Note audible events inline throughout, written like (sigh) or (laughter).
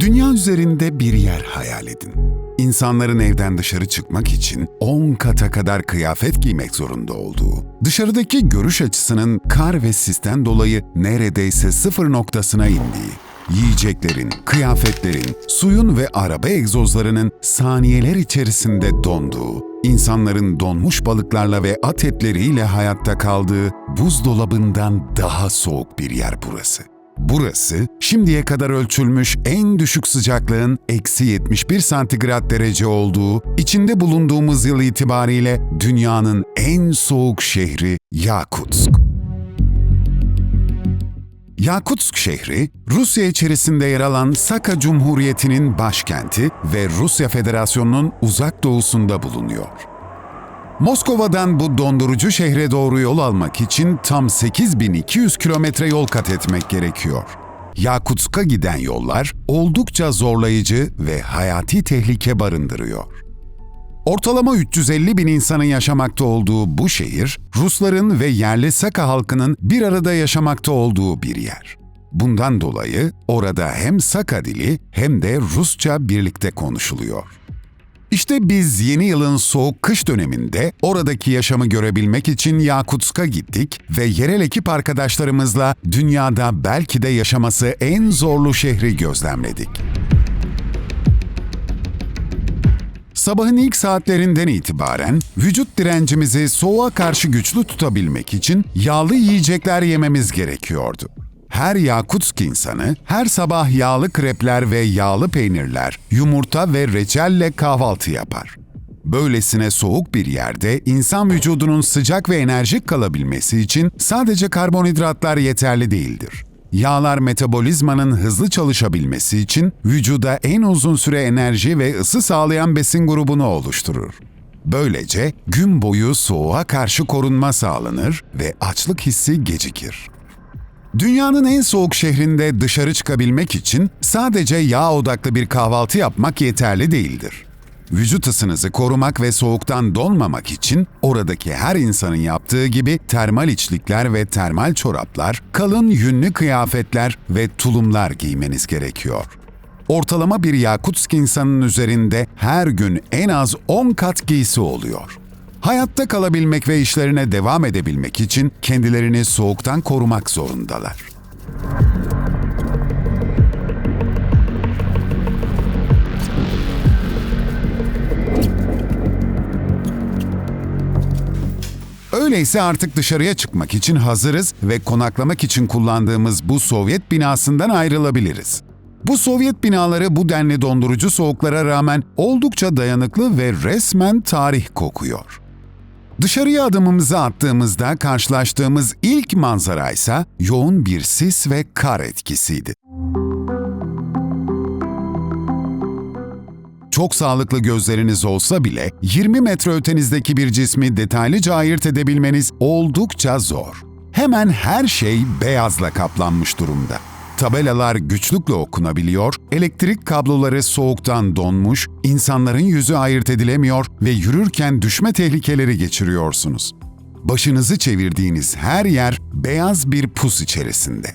Dünya üzerinde bir yer hayal edin. İnsanların evden dışarı çıkmak için 10 kata kadar kıyafet giymek zorunda olduğu, dışarıdaki görüş açısının kar ve sisten dolayı neredeyse sıfır noktasına indiği, yiyeceklerin, kıyafetlerin, suyun ve araba egzozlarının saniyeler içerisinde donduğu, insanların donmuş balıklarla ve at etleriyle hayatta kaldığı buzdolabından daha soğuk bir yer burası. Burası şimdiye kadar ölçülmüş en düşük sıcaklığın eksi 71 santigrat derece olduğu, içinde bulunduğumuz yıl itibariyle dünyanın en soğuk şehri Yakutsk. Yakutsk şehri, Rusya içerisinde yer alan Saka Cumhuriyeti'nin başkenti ve Rusya Federasyonu'nun uzak doğusunda bulunuyor. Moskova'dan bu dondurucu şehre doğru yol almak için tam 8200 kilometre yol kat etmek gerekiyor. Yakutsk'a giden yollar oldukça zorlayıcı ve hayati tehlike barındırıyor. Ortalama 350 bin insanın yaşamakta olduğu bu şehir, Rusların ve yerli Saka halkının bir arada yaşamakta olduğu bir yer. Bundan dolayı orada hem Saka dili hem de Rusça birlikte konuşuluyor. İşte biz yeni yılın soğuk kış döneminde oradaki yaşamı görebilmek için Yakutsk'a gittik ve yerel ekip arkadaşlarımızla dünyada belki de yaşaması en zorlu şehri gözlemledik. Sabahın ilk saatlerinden itibaren vücut direncimizi soğuğa karşı güçlü tutabilmek için yağlı yiyecekler yememiz gerekiyordu. Her Yakutsk insanı her sabah yağlı krepler ve yağlı peynirler, yumurta ve reçelle kahvaltı yapar. Böylesine soğuk bir yerde insan vücudunun sıcak ve enerjik kalabilmesi için sadece karbonhidratlar yeterli değildir. Yağlar metabolizmanın hızlı çalışabilmesi için vücuda en uzun süre enerji ve ısı sağlayan besin grubunu oluşturur. Böylece gün boyu soğuğa karşı korunma sağlanır ve açlık hissi gecikir. Dünyanın en soğuk şehrinde dışarı çıkabilmek için sadece yağ odaklı bir kahvaltı yapmak yeterli değildir. Vücut ısınızı korumak ve soğuktan donmamak için oradaki her insanın yaptığı gibi termal içlikler ve termal çoraplar, kalın yünlü kıyafetler ve tulumlar giymeniz gerekiyor. Ortalama bir Yakutsk insanın üzerinde her gün en az 10 kat giysi oluyor. Hayatta kalabilmek ve işlerine devam edebilmek için kendilerini soğuktan korumak zorundalar. Öyleyse artık dışarıya çıkmak için hazırız ve konaklamak için kullandığımız bu Sovyet binasından ayrılabiliriz. Bu Sovyet binaları bu denli dondurucu soğuklara rağmen oldukça dayanıklı ve resmen tarih kokuyor. Dışarıya adımımızı attığımızda karşılaştığımız ilk manzara ise yoğun bir sis ve kar etkisiydi. Çok sağlıklı gözleriniz olsa bile 20 metre ötenizdeki bir cismi detaylıca ayırt edebilmeniz oldukça zor. Hemen her şey beyazla kaplanmış durumda. Tabelalar güçlükle okunabiliyor, elektrik kabloları soğuktan donmuş, insanların yüzü ayırt edilemiyor ve yürürken düşme tehlikeleri geçiriyorsunuz. Başınızı çevirdiğiniz her yer beyaz bir pus içerisinde.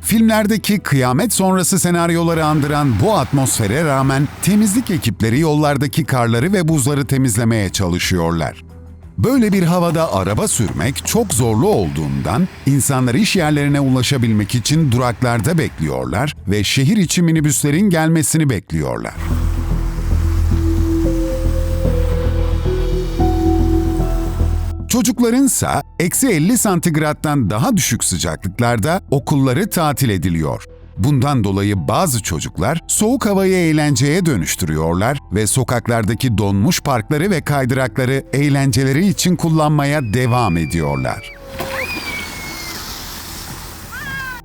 Filmlerdeki kıyamet sonrası senaryoları andıran bu atmosfere rağmen temizlik ekipleri yollardaki karları ve buzları temizlemeye çalışıyorlar. Böyle bir havada araba sürmek çok zorlu olduğundan insanlar iş yerlerine ulaşabilmek için duraklarda bekliyorlar ve şehir içi minibüslerin gelmesini bekliyorlar. Çocuklarınsa eksi 50 santigrattan daha düşük sıcaklıklarda okulları tatil ediliyor. Bundan dolayı bazı çocuklar soğuk havayı eğlenceye dönüştürüyorlar ve sokaklardaki donmuş parkları ve kaydırakları eğlenceleri için kullanmaya devam ediyorlar.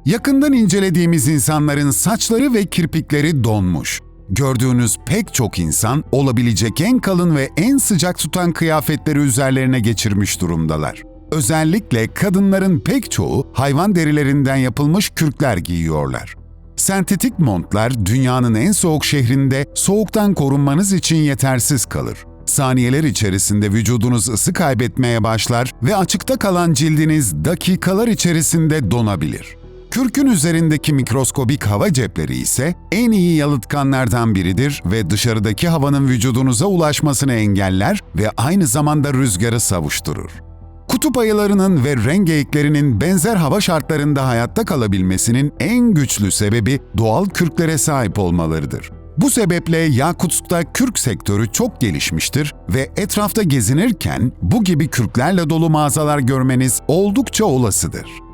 Yakından incelediğimiz insanların saçları ve kirpikleri donmuş. Gördüğünüz pek çok insan olabilecek en kalın ve en sıcak tutan kıyafetleri üzerlerine geçirmiş durumdalar. Özellikle kadınların pek çoğu hayvan derilerinden yapılmış kürkler giyiyorlar. Sentetik montlar dünyanın en soğuk şehrinde soğuktan korunmanız için yetersiz kalır. Saniyeler içerisinde vücudunuz ısı kaybetmeye başlar ve açıkta kalan cildiniz dakikalar içerisinde donabilir. Kürkün üzerindeki mikroskobik hava cepleri ise en iyi yalıtkanlardan biridir ve dışarıdaki havanın vücudunuza ulaşmasını engeller ve aynı zamanda rüzgarı savuşturur. Kutup ayılarının ve rengeyiklerinin benzer hava şartlarında hayatta kalabilmesinin en güçlü sebebi doğal kürklere sahip olmalarıdır. Bu sebeple Yakutsk'ta kürk sektörü çok gelişmiştir ve etrafta gezinirken bu gibi kürklerle dolu mağazalar görmeniz oldukça olasıdır.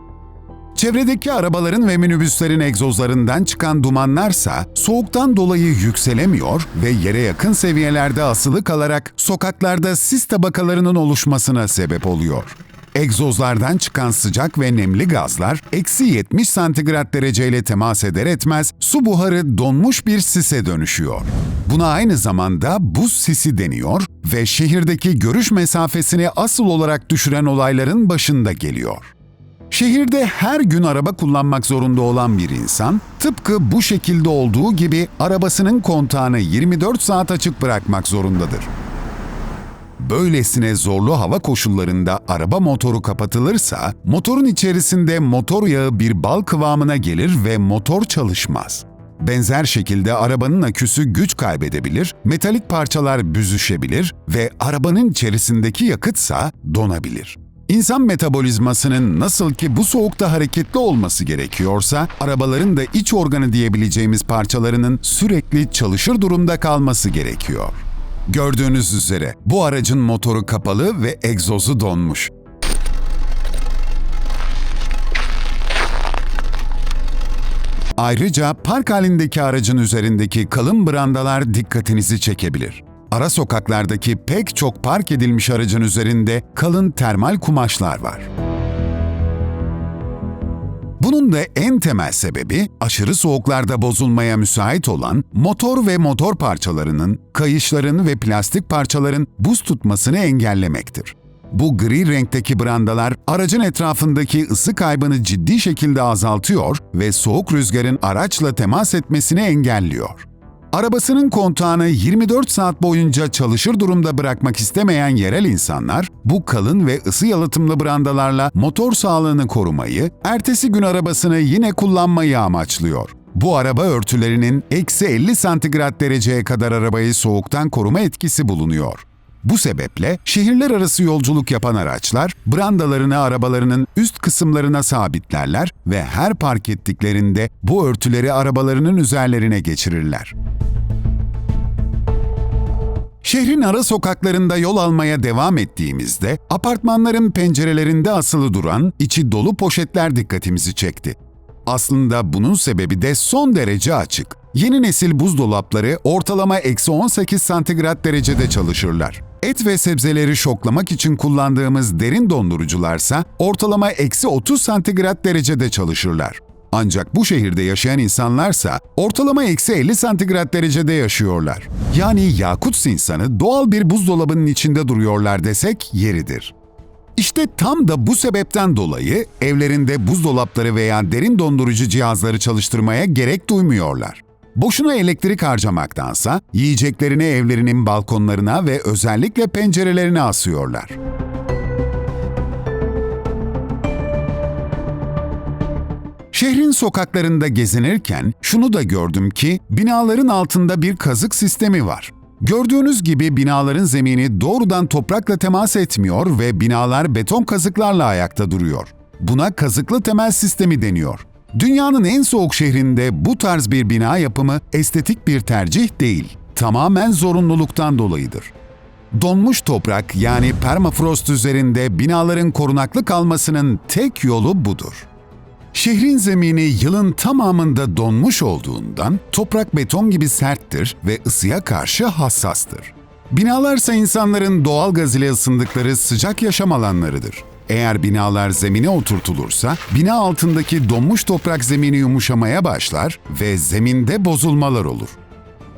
Çevredeki arabaların ve minibüslerin egzozlarından çıkan dumanlarsa soğuktan dolayı yükselemiyor ve yere yakın seviyelerde asılı kalarak sokaklarda sis tabakalarının oluşmasına sebep oluyor. Egzozlardan çıkan sıcak ve nemli gazlar eksi 70 santigrat dereceyle temas eder etmez su buharı donmuş bir sise dönüşüyor. Buna aynı zamanda buz sisi deniyor ve şehirdeki görüş mesafesini asıl olarak düşüren olayların başında geliyor. Şehirde her gün araba kullanmak zorunda olan bir insan, tıpkı bu şekilde olduğu gibi arabasının kontağını 24 saat açık bırakmak zorundadır. Böylesine zorlu hava koşullarında araba motoru kapatılırsa, motorun içerisinde motor yağı bir bal kıvamına gelir ve motor çalışmaz. Benzer şekilde arabanın aküsü güç kaybedebilir, metalik parçalar büzüşebilir ve arabanın içerisindeki yakıtsa donabilir. İnsan metabolizmasının nasıl ki bu soğukta hareketli olması gerekiyorsa, arabaların da iç organı diyebileceğimiz parçalarının sürekli çalışır durumda kalması gerekiyor. Gördüğünüz üzere bu aracın motoru kapalı ve egzozu donmuş. Ayrıca park halindeki aracın üzerindeki kalın brandalar dikkatinizi çekebilir. Ara sokaklardaki pek çok park edilmiş aracın üzerinde kalın termal kumaşlar var. Bunun da en temel sebebi aşırı soğuklarda bozulmaya müsait olan motor ve motor parçalarının, kayışların ve plastik parçaların buz tutmasını engellemektir. Bu gri renkteki brandalar aracın etrafındaki ısı kaybını ciddi şekilde azaltıyor ve soğuk rüzgarın araçla temas etmesini engelliyor. Arabasının kontağını 24 saat boyunca çalışır durumda bırakmak istemeyen yerel insanlar, bu kalın ve ısı yalıtımlı brandalarla motor sağlığını korumayı, ertesi gün arabasını yine kullanmayı amaçlıyor. Bu araba örtülerinin eksi 50 santigrat dereceye kadar arabayı soğuktan koruma etkisi bulunuyor. Bu sebeple şehirler arası yolculuk yapan araçlar brandalarını arabalarının üst kısımlarına sabitlerler ve her park ettiklerinde bu örtüleri arabalarının üzerlerine geçirirler. Şehrin ara sokaklarında yol almaya devam ettiğimizde apartmanların pencerelerinde asılı duran içi dolu poşetler dikkatimizi çekti. Aslında bunun sebebi de son derece açık. Yeni nesil buzdolapları ortalama eksi 18 santigrat derecede çalışırlar. Et ve sebzeleri şoklamak için kullandığımız derin dondurucularsa ortalama eksi 30 santigrat derecede çalışırlar. Ancak bu şehirde yaşayan insanlarsa ortalama eksi 50 santigrat derecede yaşıyorlar. Yani Yakut insanı doğal bir buzdolabının içinde duruyorlar desek yeridir. İşte tam da bu sebepten dolayı evlerinde buzdolapları veya derin dondurucu cihazları çalıştırmaya gerek duymuyorlar. Boşuna elektrik harcamaktansa yiyeceklerini evlerinin balkonlarına ve özellikle pencerelerine asıyorlar. Şehrin sokaklarında gezinirken şunu da gördüm ki binaların altında bir kazık sistemi var. Gördüğünüz gibi binaların zemini doğrudan toprakla temas etmiyor ve binalar beton kazıklarla ayakta duruyor. Buna kazıklı temel sistemi deniyor. Dünyanın en soğuk şehrinde bu tarz bir bina yapımı estetik bir tercih değil, tamamen zorunluluktan dolayıdır. Donmuş toprak yani permafrost üzerinde binaların korunaklı kalmasının tek yolu budur. Şehrin zemini yılın tamamında donmuş olduğundan toprak beton gibi serttir ve ısıya karşı hassastır. Binalarsa insanların doğal gaz ile ısındıkları sıcak yaşam alanlarıdır. Eğer binalar zemine oturtulursa, bina altındaki donmuş toprak zemini yumuşamaya başlar ve zeminde bozulmalar olur.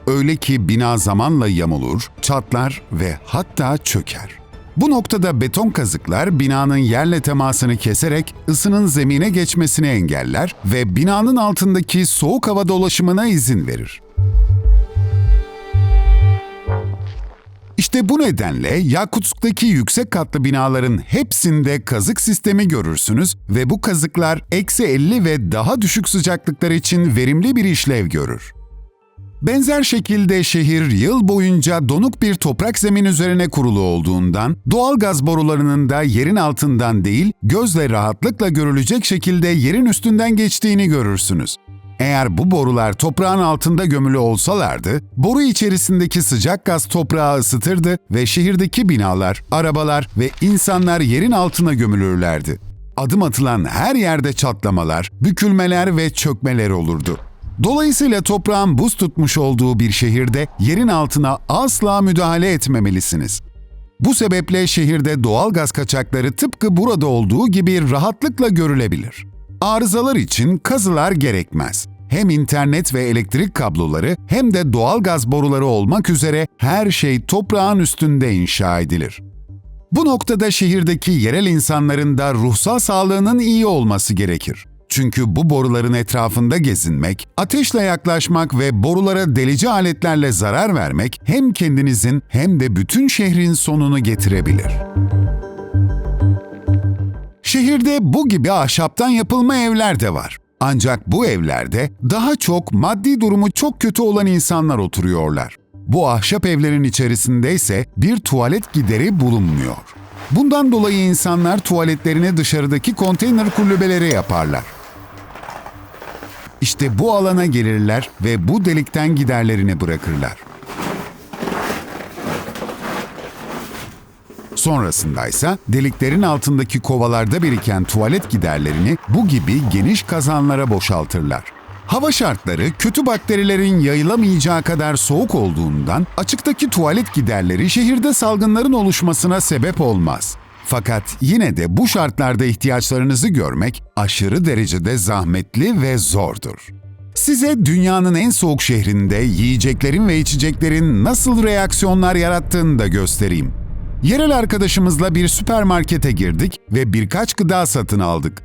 Öyle ki bina zamanla yamulur, çatlar ve hatta çöker. Bu noktada beton kazıklar binanın yerle temasını keserek ısının zemine geçmesini engeller ve binanın altındaki soğuk hava dolaşımına izin verir. İşte bu nedenle Yakutsk'taki yüksek katlı binaların hepsinde kazık sistemi görürsünüz ve bu kazıklar eksi 50 ve daha düşük sıcaklıklar için verimli bir işlev görür. Benzer şekilde şehir yıl boyunca donuk bir toprak zemin üzerine kurulu olduğundan doğal gaz borularının da yerin altından değil gözle rahatlıkla görülecek şekilde yerin üstünden geçtiğini görürsünüz. Eğer bu borular toprağın altında gömülü olsalardı, boru içerisindeki sıcak gaz toprağı ısıtırdı ve şehirdeki binalar, arabalar ve insanlar yerin altına gömülürlerdi. Adım atılan her yerde çatlamalar, bükülmeler ve çökmeler olurdu. Dolayısıyla toprağın buz tutmuş olduğu bir şehirde yerin altına asla müdahale etmemelisiniz. Bu sebeple şehirde doğal gaz kaçakları tıpkı burada olduğu gibi rahatlıkla görülebilir. Arızalar için kazılar gerekmez. Hem internet ve elektrik kabloları hem de doğal gaz boruları olmak üzere her şey toprağın üstünde inşa edilir. Bu noktada şehirdeki yerel insanların da ruhsal sağlığının iyi olması gerekir. Çünkü bu boruların etrafında gezinmek, ateşle yaklaşmak ve borulara delici aletlerle zarar vermek hem kendinizin hem de bütün şehrin sonunu getirebilir. Şehirde bu gibi ahşaptan yapılma evler de var. Ancak bu evlerde daha çok maddi durumu çok kötü olan insanlar oturuyorlar. Bu ahşap evlerin içerisinde ise bir tuvalet gideri bulunmuyor. Bundan dolayı insanlar tuvaletlerini dışarıdaki konteyner kulübelere yaparlar. İşte bu alana gelirler ve bu delikten giderlerini bırakırlar. Sonrasında ise deliklerin altındaki kovalarda biriken tuvalet giderlerini bu gibi geniş kazanlara boşaltırlar. Hava şartları kötü bakterilerin yayılamayacağı kadar soğuk olduğundan açıktaki tuvalet giderleri şehirde salgınların oluşmasına sebep olmaz. Fakat yine de bu şartlarda ihtiyaçlarınızı görmek aşırı derecede zahmetli ve zordur. Size dünyanın en soğuk şehrinde yiyeceklerin ve içeceklerin nasıl reaksiyonlar yarattığını da göstereyim. Yerel arkadaşımızla bir süpermarkete girdik ve birkaç gıda satın aldık.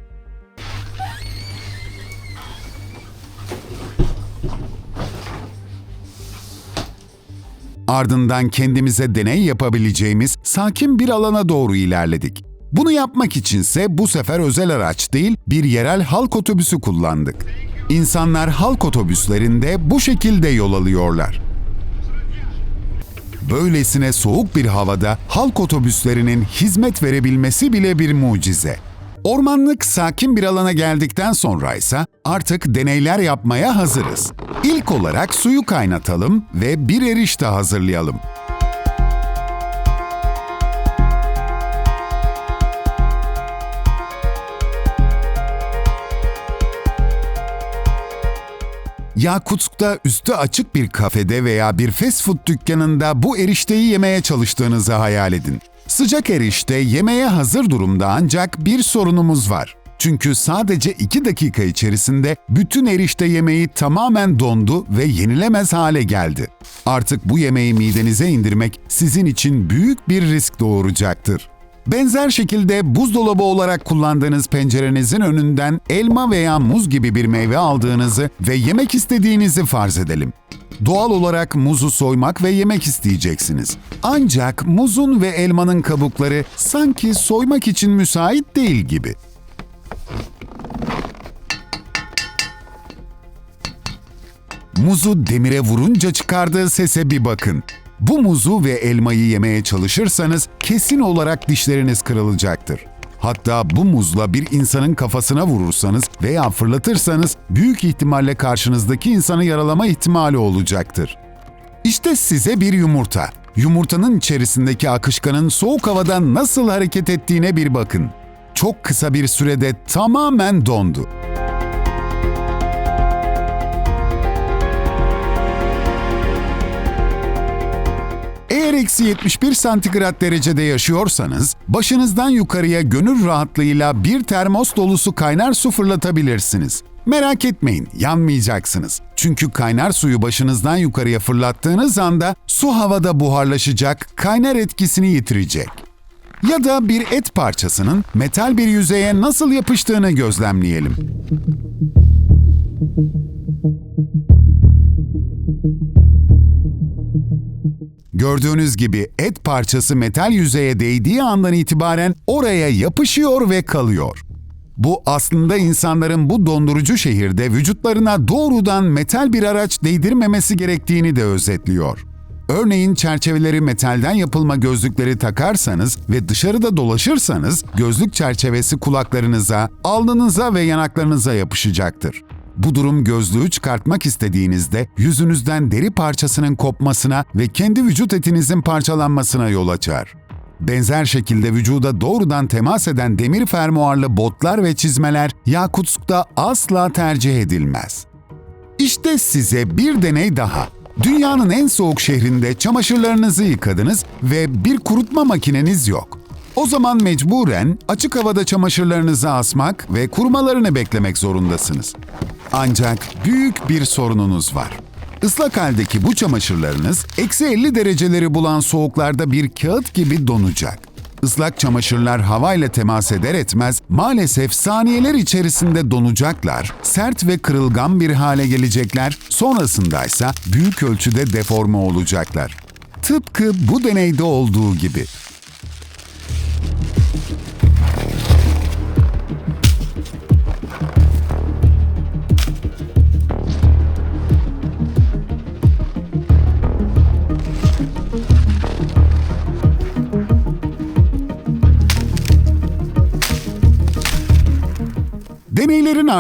Ardından kendimize deney yapabileceğimiz sakin bir alana doğru ilerledik. Bunu yapmak içinse bu sefer özel araç değil, bir yerel halk otobüsü kullandık. İnsanlar halk otobüslerinde bu şekilde yol alıyorlar. Böylesine soğuk bir havada halk otobüslerinin hizmet verebilmesi bile bir mucize. Ormanlık sakin bir alana geldikten sonra ise artık deneyler yapmaya hazırız. İlk olarak suyu kaynatalım ve bir erişte hazırlayalım. Yakutsk'ta üstü açık bir kafede veya bir fast food dükkanında bu erişteyi yemeye çalıştığınızı hayal edin. Sıcak erişte yemeğe hazır durumda ancak bir sorunumuz var. Çünkü sadece 2 dakika içerisinde bütün erişte yemeği tamamen dondu ve yenilemez hale geldi. Artık bu yemeği midenize indirmek sizin için büyük bir risk doğuracaktır. Benzer şekilde buzdolabı olarak kullandığınız pencerenizin önünden elma veya muz gibi bir meyve aldığınızı ve yemek istediğinizi farz edelim. Doğal olarak muzu soymak ve yemek isteyeceksiniz. Ancak muzun ve elmanın kabukları sanki soymak için müsait değil gibi. Muzu demire vurunca çıkardığı sese bir bakın. Bu muzu ve elmayı yemeye çalışırsanız kesin olarak dişleriniz kırılacaktır. Hatta bu muzla bir insanın kafasına vurursanız veya fırlatırsanız büyük ihtimalle karşınızdaki insanı yaralama ihtimali olacaktır. İşte size bir yumurta. Yumurtanın içerisindeki akışkanın soğuk havada nasıl hareket ettiğine bir bakın. Çok kısa bir sürede tamamen dondu. Eksi 71 santigrat derecede yaşıyorsanız, başınızdan yukarıya gönül rahatlığıyla bir termos dolusu kaynar su fırlatabilirsiniz. Merak etmeyin, yanmayacaksınız. Çünkü kaynar suyu başınızdan yukarıya fırlattığınız anda su havada buharlaşacak, kaynar etkisini yitirecek. Ya da bir et parçasının metal bir yüzeye nasıl yapıştığını gözlemleyelim. Gördüğünüz gibi et parçası metal yüzeye değdiği andan itibaren oraya yapışıyor ve kalıyor. Bu aslında insanların bu dondurucu şehirde vücutlarına doğrudan metal bir araç değdirmemesi gerektiğini de özetliyor. Örneğin çerçeveleri metalden yapılma gözlükleri takarsanız ve dışarıda dolaşırsanız gözlük çerçevesi kulaklarınıza, alnınıza ve yanaklarınıza yapışacaktır. Bu durum gözlüğü çıkartmak istediğinizde yüzünüzden deri parçasının kopmasına ve kendi vücut etinizin parçalanmasına yol açar. Benzer şekilde vücuda doğrudan temas eden demir fermuarlı botlar ve çizmeler Yakutsk'ta asla tercih edilmez. İşte size bir deney daha. Dünyanın en soğuk şehrinde çamaşırlarınızı yıkadınız ve bir kurutma makineniz yok. O zaman mecburen açık havada çamaşırlarınızı asmak ve kurumalarını beklemek zorundasınız. Ancak büyük bir sorununuz var. Islak haldeki bu çamaşırlarınız eksi 50 dereceleri bulan soğuklarda bir kağıt gibi donacak. Islak çamaşırlar havayla temas eder etmez maalesef saniyeler içerisinde donacaklar, sert ve kırılgan bir hale gelecekler, sonrasında ise büyük ölçüde deforme olacaklar. Tıpkı bu deneyde olduğu gibi.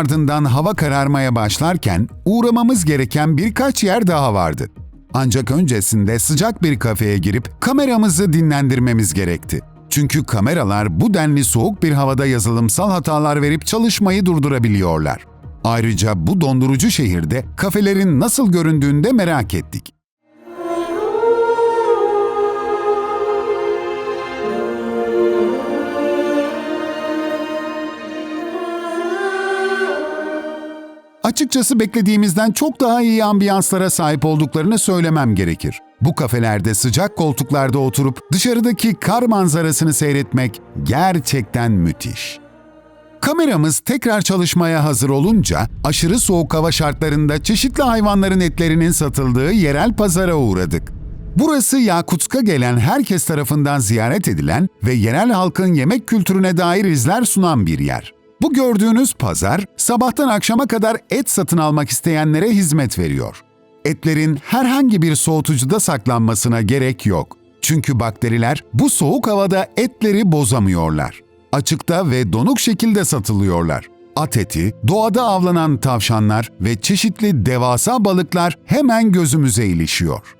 Ardından hava kararmaya başlarken uğramamız gereken birkaç yer daha vardı. Ancak öncesinde sıcak bir kafeye girip kameramızı dinlendirmemiz gerekti. Çünkü kameralar bu denli soğuk bir havada yazılımsal hatalar verip çalışmayı durdurabiliyorlar. Ayrıca bu dondurucu şehirde kafelerin nasıl göründüğünü de merak ettik. Açıkçası beklediğimizden çok daha iyi ambiyanslara sahip olduklarını söylemem gerekir. Bu kafelerde sıcak koltuklarda oturup dışarıdaki kar manzarasını seyretmek gerçekten müthiş. Kameramız tekrar çalışmaya hazır olunca aşırı soğuk hava şartlarında çeşitli hayvanların etlerinin satıldığı yerel pazara uğradık. Burası Yakutsk'a gelen herkes tarafından ziyaret edilen ve yerel halkın yemek kültürüne dair izler sunan bir yer. Bu gördüğünüz pazar sabahtan akşama kadar et satın almak isteyenlere hizmet veriyor. Etlerin herhangi bir soğutucuda saklanmasına gerek yok. Çünkü bakteriler bu soğuk havada etleri bozamıyorlar. Açıkta ve donuk şekilde satılıyorlar. At eti, doğada avlanan tavşanlar ve çeşitli devasa balıklar hemen gözümüze ilişiyor.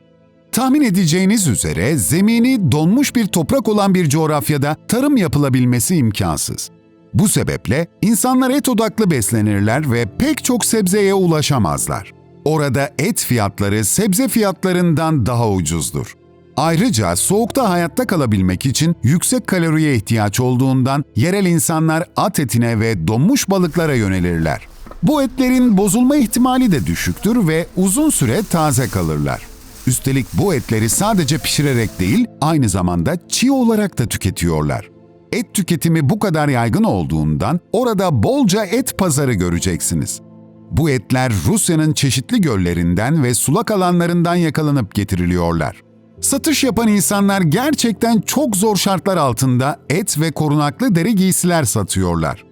Tahmin edeceğiniz üzere zemini donmuş bir toprak olan bir coğrafyada tarım yapılabilmesi imkansız. Bu sebeple insanlar et odaklı beslenirler ve pek çok sebzeye ulaşamazlar. Orada et fiyatları sebze fiyatlarından daha ucuzdur. Ayrıca soğukta hayatta kalabilmek için yüksek kaloriye ihtiyaç olduğundan yerel insanlar at etine ve donmuş balıklara yönelirler. Bu etlerin bozulma ihtimali de düşüktür ve uzun süre taze kalırlar. Üstelik bu etleri sadece pişirerek değil, aynı zamanda çiğ olarak da tüketiyorlar Et tüketimi bu kadar yaygın olduğundan orada bolca et pazarı göreceksiniz. Bu etler Rusya'nın çeşitli göllerinden ve sulak alanlarından yakalanıp getiriliyorlar. Satış yapan insanlar gerçekten çok zor şartlar altında et ve korunaklı deri giysiler satıyorlar.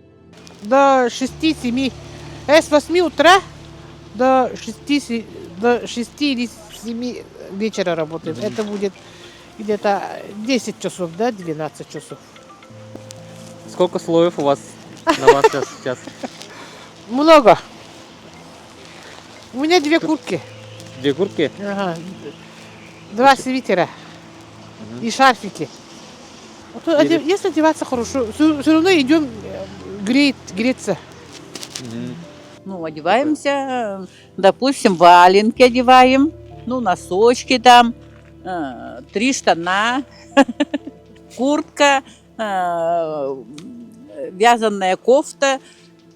до 6-7, э, с 8 утра до 6, се- до 6 или 7 вечера работаем. Это будет где-то 10 часов, да, 12 часов. Сколько слоев у вас на вас сейчас? сейчас? Много. У меня две куртки, Две куртки? ага, два свитера и шарфики. То Или- Если одеваться хорошо, все, равно идем э, греть, греться. Ну, одеваемся, допустим, валенки одеваем, ну, носочки там, э, три штана, (laughs) куртка, вязаная кофта,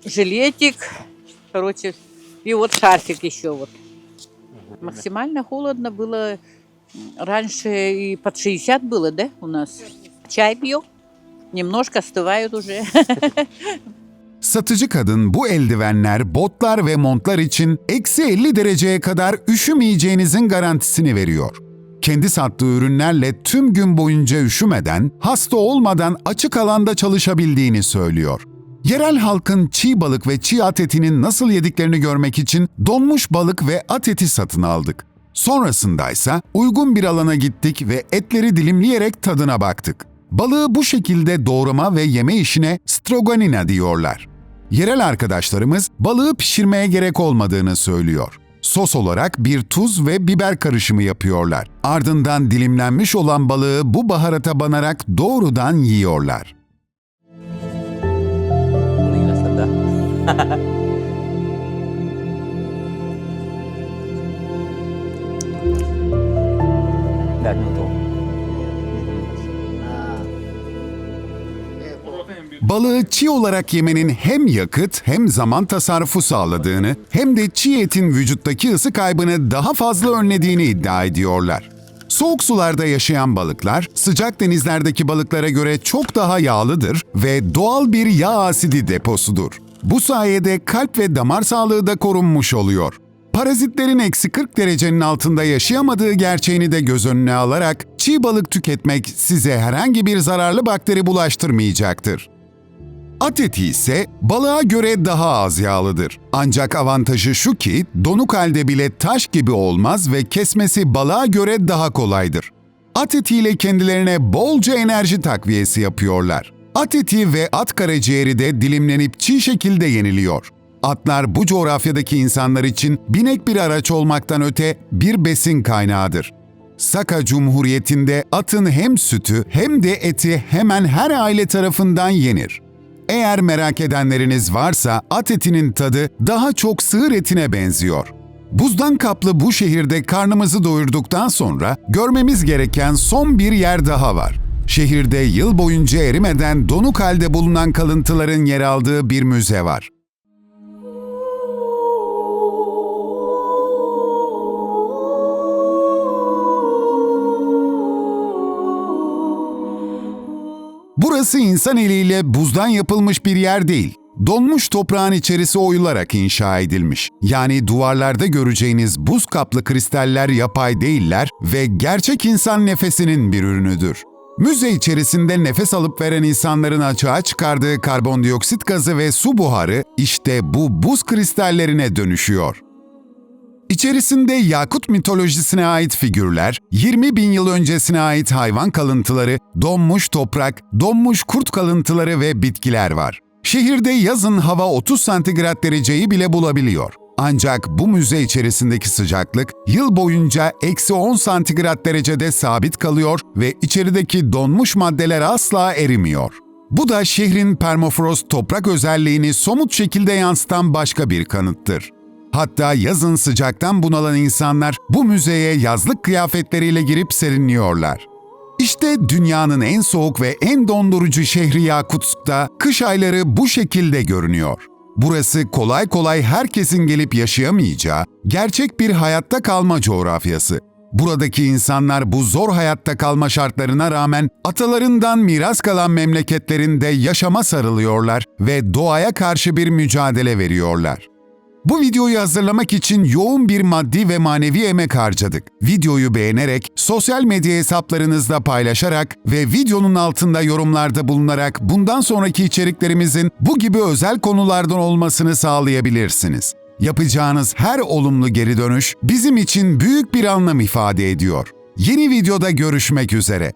жилетик, короче, и вот шарфик еще вот. Максимально холодно было, м, раньше и под 60 было, да, у нас? Чай пьем, немножко остывают уже. Satıcı kadın bu eldivenler, botlar ve montlar için eksi 50 dereceye kadar üşümeyeceğinizin garantisini veriyor. Kendi sattığı ürünlerle tüm gün boyunca üşümeden, hasta olmadan açık alanda çalışabildiğini söylüyor. Yerel halkın çiğ balık ve çiğ at etinin nasıl yediklerini görmek için donmuş balık ve at eti satın aldık. Sonrasında ise uygun bir alana gittik ve etleri dilimleyerek tadına baktık. Balığı bu şekilde doğrama ve yeme işine stroganina diyorlar. Yerel arkadaşlarımız balığı pişirmeye gerek olmadığını söylüyor. Sos olarak bir tuz ve biber karışımı yapıyorlar. Ardından dilimlenmiş olan balığı bu baharata banarak doğrudan yiyorlar. Mo (laughs) Balığı çiğ olarak yemenin hem yakıt hem zaman tasarrufu sağladığını hem de çiğ etin vücuttaki ısı kaybını daha fazla önlediğini iddia ediyorlar. Soğuk sularda yaşayan balıklar sıcak denizlerdeki balıklara göre çok daha yağlıdır ve doğal bir yağ asidi deposudur. Bu sayede kalp ve damar sağlığı da korunmuş oluyor. Parazitlerin eksi 40 derecenin altında yaşayamadığı gerçeğini de göz önüne alarak çiğ balık tüketmek size herhangi bir zararlı bakteri bulaştırmayacaktır. At eti ise balığa göre daha az yağlıdır. Ancak avantajı şu ki donuk halde bile taş gibi olmaz ve kesmesi balığa göre daha kolaydır. At etiyle kendilerine bolca enerji takviyesi yapıyorlar. At eti ve at karaciğeri de dilimlenip çiğ şekilde yeniliyor. Atlar bu coğrafyadaki insanlar için binek bir araç olmaktan öte bir besin kaynağıdır. Saka Cumhuriyeti'nde atın hem sütü hem de eti hemen her aile tarafından yenir. Eğer merak edenleriniz varsa at etinin tadı daha çok sığır etine benziyor. Buzdan kaplı bu şehirde karnımızı doyurduktan sonra görmemiz gereken son bir yer daha var. Şehirde yıl boyunca erimeden donuk halde bulunan kalıntıların yer aldığı bir müze var. Burası insan eliyle buzdan yapılmış bir yer değil. Donmuş toprağın içerisi oyularak inşa edilmiş. Yani duvarlarda göreceğiniz buz kaplı kristaller yapay değiller ve gerçek insan nefesinin bir ürünüdür. Müze içerisinde nefes alıp veren insanların açığa çıkardığı karbondioksit gazı ve su buharı işte bu buz kristallerine dönüşüyor. İçerisinde Yakut mitolojisine ait figürler, 20 bin yıl öncesine ait hayvan kalıntıları, donmuş toprak, donmuş kurt kalıntıları ve bitkiler var. Şehirde yazın hava 30 santigrat dereceyi bile bulabiliyor. Ancak bu müze içerisindeki sıcaklık yıl boyunca eksi 10 santigrat derecede sabit kalıyor ve içerideki donmuş maddeler asla erimiyor. Bu da şehrin permafrost toprak özelliğini somut şekilde yansıtan başka bir kanıttır. Hatta yazın sıcaktan bunalan insanlar bu müzeye yazlık kıyafetleriyle girip serinliyorlar. İşte dünyanın en soğuk ve en dondurucu şehri Yakutsk'ta kış ayları bu şekilde görünüyor. Burası kolay kolay herkesin gelip yaşayamayacağı, gerçek bir hayatta kalma coğrafyası. Buradaki insanlar bu zor hayatta kalma şartlarına rağmen atalarından miras kalan memleketlerinde yaşama sarılıyorlar ve doğaya karşı bir mücadele veriyorlar. Bu videoyu hazırlamak için yoğun bir maddi ve manevi emek harcadık. Videoyu beğenerek, sosyal medya hesaplarınızda paylaşarak ve videonun altında yorumlarda bulunarak bundan sonraki içeriklerimizin bu gibi özel konulardan olmasını sağlayabilirsiniz. Yapacağınız her olumlu geri dönüş bizim için büyük bir anlam ifade ediyor. Yeni videoda görüşmek üzere.